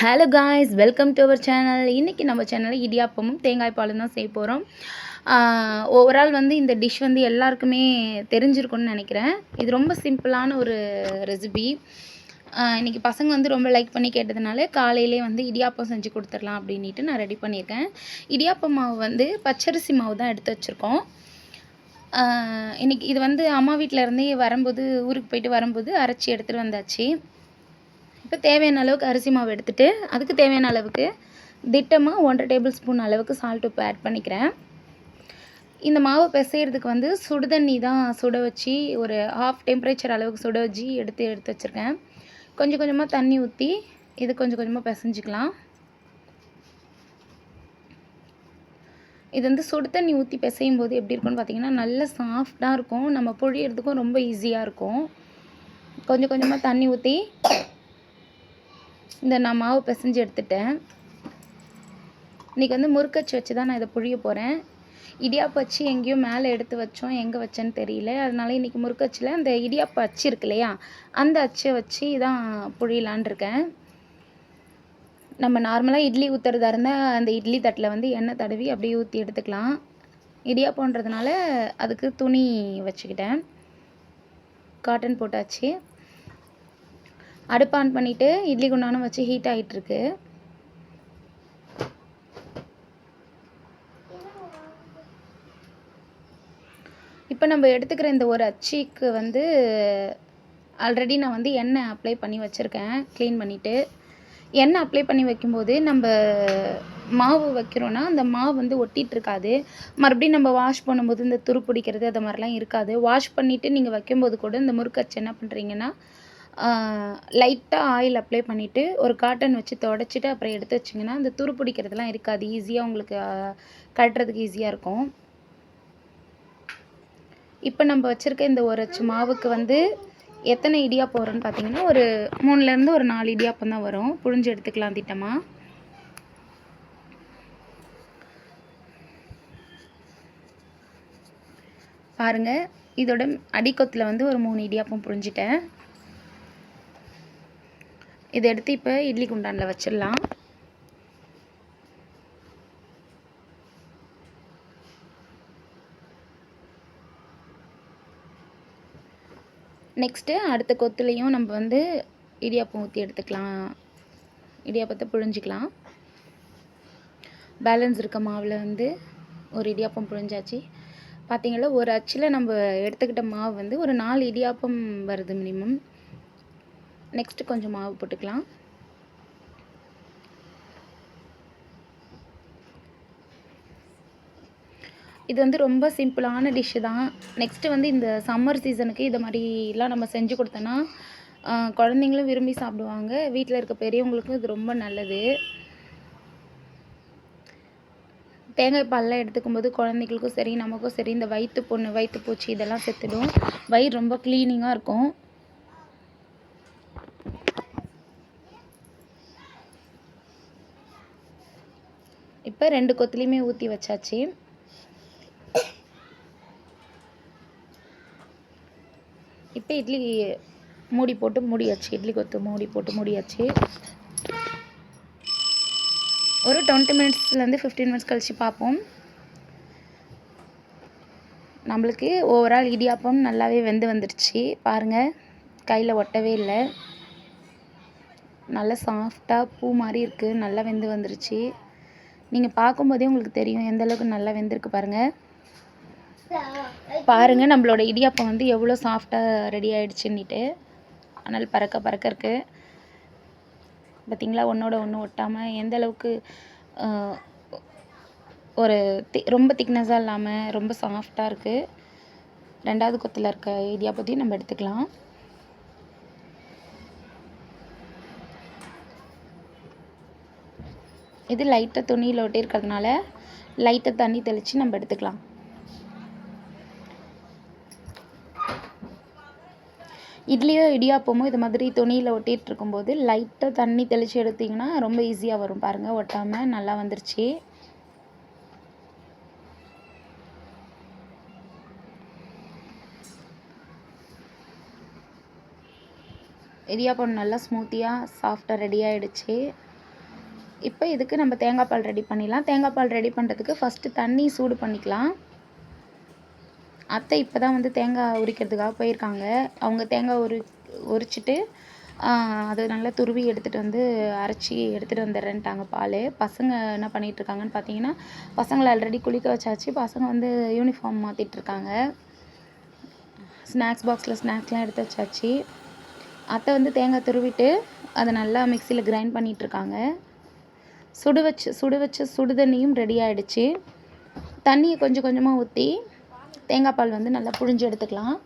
Hello guys welcome to our channel இன்றைக்கி நம்ம சேனலில் இடியாப்பமும் தேங்காய் பாலும் தான் செய்ய போகிறோம் ஓவரால் வந்து இந்த டிஷ் வந்து எல்லாருக்குமே தெரிஞ்சிருக்கும்னு நினைக்கிறேன். இது ரொம்ப சிம்பிளான ஒரு ரெசிபி இன்றைக்கி பசங்க வந்து ரொம்ப லைக் பண்ணி கேட்டதுனால காலையிலே வந்து இடியாப்பம் செஞ்சு கொடுத்துடலாம் அப்படின்ட்டு நான் ரெடி பண்ணியிருக்கேன். இடியாப்பம் மாவு வந்து பச்சரிசி மாவு தான் எடுத்து வச்சுருக்கோம். இன்றைக்கி இது வந்து அம்மா வீட்டிலருந்தே வரும்போது ஊருக்கு போயிட்டு வரும்போது அரைச்சி எடுத்துகிட்டு வந்தாச்சு. இப்போ தேவையான அளவுக்கு அரிசி மாவு எடுத்துகிட்டு அதுக்கு தேவையான அளவுக்கு திட்டமாக ஒன்றரை டேபிள் ஸ்பூன் அளவுக்கு சால்ட் உப்பு ஆட் பண்ணிக்கிறேன். இந்த மாவு பிசைகிறதுக்கு வந்து சுடுதண்ணி தான் சுட வச்சு ஒரு ஹாஃப் டெம்பரேச்சர் அளவுக்கு சுட வச்சு எடுத்து எடுத்து வச்சுருக்கேன். கொஞ்சம் கொஞ்சமாக தண்ணி ஊற்றி இது கொஞ்சம் கொஞ்சமாக பிசைஞ்சிக்கலாம். இது வந்து சுடு தண்ணி ஊற்றி பிசையும் போது எப்படி இருக்கும்னு பார்த்தீங்கன்னா நல்ல சாஃப்டாக இருக்கும். நம்ம புழியறதுக்கும் ரொம்ப ஈஸியாக இருக்கும். கொஞ்சம் கொஞ்சமாக தண்ணி ஊற்றி இந்த நான் மாவு பிசைஞ்சு எடுத்துட்டேன். இன்றைக்கி வந்து முறுக்கச்சு வச்சு தான் நான் இதை புழிய போகிறேன் இடியாப்பு அச்சு எங்கேயும் மேலே எடுத்து வச்சோம் எங்கே வச்சேன்னு தெரியல. அதனால இன்றைக்கி முறுக்கச்சில் அந்த இடியாப்பு அச்சு இருக்கு இல்லையா அந்த அச்சை வச்சு தான் புழியலான் இருக்கேன். நம்ம நார்மலாக இட்லி ஊற்றுறதா இருந்தால் அந்த இட்லி தட்டில் வந்து எண்ணெய் தடவி அப்படியே ஊற்றி எடுத்துக்கலாம். இடியாப்பன்றதுனால அதுக்கு துணி வச்சுக்கிட்டேன். காட்டன் போட்டாச்சு. அடுப்பு ஆன் பண்ணிவிட்டு இட்லி குண்டானம் வச்சு ஹீட் ஆகிட்டுருக்கு இப்போ நம்ம எடுத்துக்கிற இந்த ஒரு அச்சிக்கு வந்து ஆல்ரெடி நான் வந்து எண்ணெய் அப்ளை பண்ணி வச்சுருக்கேன் க்ளீன் பண்ணிவிட்டு எண்ணெய் அப்ளை பண்ணி வைக்கும்போது நம்ம மாவு வைக்கிறோன்னா அந்த மாவு வந்து ஒட்டிகிட்ருக்காது மறுபடியும் நம்ம வாஷ் பண்ணும்போது இந்த துரு பிடிக்கிறது அது மாதிரிலாம் இருக்காது. வாஷ் பண்ணிவிட்டு நீங்கள் வைக்கும்போது கூட இந்த முறுக்கச்சு என்ன பண்ணுறீங்கன்னா லைட்டாக ஆயில் அப்ளை பண்ணிவிட்டு ஒரு காட்டன் வச்சு தொடச்சிட்டு அப்புறம் எடுத்து வச்சிங்கன்னா அந்த துரு பிடிக்கிறதுலாம் இருக்காது. ஈஸியாக உங்களுக்கு கட்டுறதுக்கு ஈஸியாக இருக்கும். இப்போ நம்ம வச்சுருக்க இந்த ஒரு அச்சு மாவுக்கு வந்து எத்தனை இடியாப்பம் வரும்னு பார்த்தீங்கன்னா ஒரு மூணுலேருந்து ஒரு நாலு இடியாப்பம் தான் வரும். புழிஞ்சு எடுத்துக்கலாம் திட்டமாக பாருங்கள் இதோட அடிக்கொத்தில் வந்து ஒரு மூணு இடியாப்பம் புழிஞ்சிட்டேன். இதை எடுத்து இப்போ இட்லி குண்டானில் வச்சிடலாம். நெக்ஸ்ட்டு அடுத்த கொத்துலேயும் நம்ம வந்து இடியாப்பம் ஊற்றி எடுத்துக்கலாம். இடியாப்பத்தை புழிஞ்சிக்கலாம். பேலன்ஸ் இருக்க மாவில் வந்து ஒரு இடியாப்பம் புழிஞ்சாச்சு. பார்த்தீங்களா ஒரு அச்சில் நம்ம எடுத்துக்கிட்ட மாவு வந்து ஒரு நாலு இடியாப்பம் வருது மினிமம் நெக்ஸ்ட்டு கொஞ்சம் மாவு போட்டுக்கலாம். இது வந்து ரொம்ப சிம்பிளான டிஷ்ஷு தான். நெக்ஸ்ட்டு வந்து இந்த சம்மர் சீசனுக்கு இதை மாதிரிலாம் நம்ம செஞ்சு கொடுத்தோன்னா குழந்தைங்களும் விரும்பி சாப்பிடுவாங்க. வீட்டில் இருக்க பெரியவங்களுக்கும் இது ரொம்ப நல்லது. தேங்காய் பால்லாம் எடுத்துக்கும் போது குழந்தைங்களுக்கும் சரி நமக்கும் சரி இந்த வயிற்று பொண்ணு வயிற்று பூச்சி இதெல்லாம் செத்துடும். வயிறு ரொம்ப க்ளீனிங்காக இருக்கும். இப்போ ரெண்டு கொத்துலேயுமே ஊற்றி வச்சாச்சு. இப்போ இட்லி மூடி போட்டு மூடியாச்சு. இட்லி கொத்து மூடி போட்டு மூடியாச்சு. ஒரு டுவெண்ட்டி மினிட்ஸ்லேருந்து ஃபிஃப்டீன் மினிட்ஸ் கழித்து பார்ப்போம் நம்மளுக்கு ஓவரால் இடியாப்பம் நல்லாவே வெந்து வந்துடுச்சு. பாருங்கள் கையில் ஒட்டவே இல்லை. நல்லா சாஃப்டாக பூ மாதிரி இருக்குது நல்லா வெந்து வந்துருச்சு. நீங்கள் பார்க்கும்போதே உங்களுக்கு தெரியும் எந்த அளவுக்கு நல்லா வெந்திருக்கு பாருங்கள் பாருங்கள் நம்மளோட இடியாப்பம் வந்து எவ்வளோ சாஃப்டாக ரெடி ஆகிடுச்சுன்னுட்டு ஆனால் பறக்க பறக்க இருக்குது பார்த்திங்களா ஒன்றோட ஒன்று ஒட்டாமல் எந்த அளவுக்கு ஒரு தி ரொம்ப திக்னஸாக இல்லாமல் ரொம்ப சாஃப்டாக இருக்குது ரெண்டாவது கொத்தில் இருக்க இடியாப்பத்தையும் நம்ம எடுத்துக்கலாம். இது லைட்டாக துணியில் ஒட்டியிருக்கிறதுனால லைட்டை லைட்டாக தண்ணி தெளித்து நம்ம எடுத்துக்கலாம். இட்லியோ இடியாப்பமோ இது மாதிரி துணியில் ஒட்டிகிட்டு இருக்கும்போது லைட்டாக தண்ணி தெளித்து எடுத்திங்கன்னா ரொம்ப ஈஸியாக வரும். பாருங்கள் ஒட்டாமல் நல்லா வந்துருச்சு. இடியாப்பம் நல்லா ஸ்மூத்தியாக சாஃப்டாக ரெடி ஆகிடுச்சு இப்போ இதுக்கு நம்ம தேங்காய் பால் ரெடி பண்ணிடலாம். தேங்காய் பால் ரெடி பண்ணுறதுக்கு ஃபஸ்ட்டு தண்ணி சூடு பண்ணிக்கலாம். அத்தை இப்போ தான் வந்து தேங்காய் உரிக்கிறதுக்காக போயிருக்காங்க. அவங்க தேங்காய் உரி உரிச்சிட்டு அது நல்லா துருவி எடுத்துகிட்டு வந்து அரைச்சி எடுத்துகிட்டு வந்துடுறேன்ட்டாங்க பால். பசங்க என்ன பண்ணிகிட்ருக்காங்கன்னு பார்த்தீங்கன்னா பசங்களை ஆல்ரெடி குளிக்க வச்சாச்சு. பசங்க வந்து யூனிஃபார்ம் மாற்றிட்டுருக்காங்க ஸ்நாக்ஸ் பாக்ஸில் ஸ்நாக்ஸ்லாம் எடுத்து வச்சாச்சு. அத்தை வந்து தேங்காய் துருவிட்டு அதை நல்லா மிக்சியில் கிரைண்ட் பண்ணிகிட்ருக்காங்க சுடு வச்சு சுடு வச்ச சுடு தண்ணியும் ரெடி ஆகிடுச்சு தண்ணியை கொஞ்சம் கொஞ்சமாக ஊற்றி தேங்காய் பால் வந்து நல்லா புழிஞ்சு எடுத்துக்கலாம்.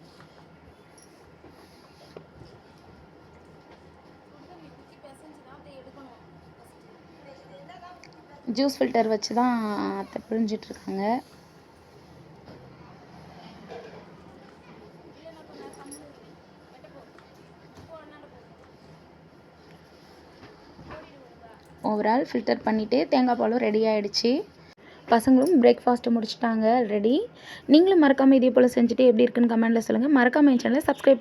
ஜூஸ் ஃபில்டர் வச்சு தான் அத்தை புரிஞ்சிட்ருக்காங்க ஓவரால் ஃபில்டர் பண்ணிவிட்டு தேங்காய் பாலும் ரெடி ஆகிடுச்சு பசங்களும் பிரேக்ஃபாஸ்ட்டு முடிச்சிட்டாங்க ரெடி நீங்களும் மறக்காமல் இதே போல் செஞ்சுட்டு எப்படி இருக்குன்னு கமெண்ட்டில் சொல்லுங்கள் மறக்காமல் என் சேனலை சப்ஸ்கிரைப் பண்ணி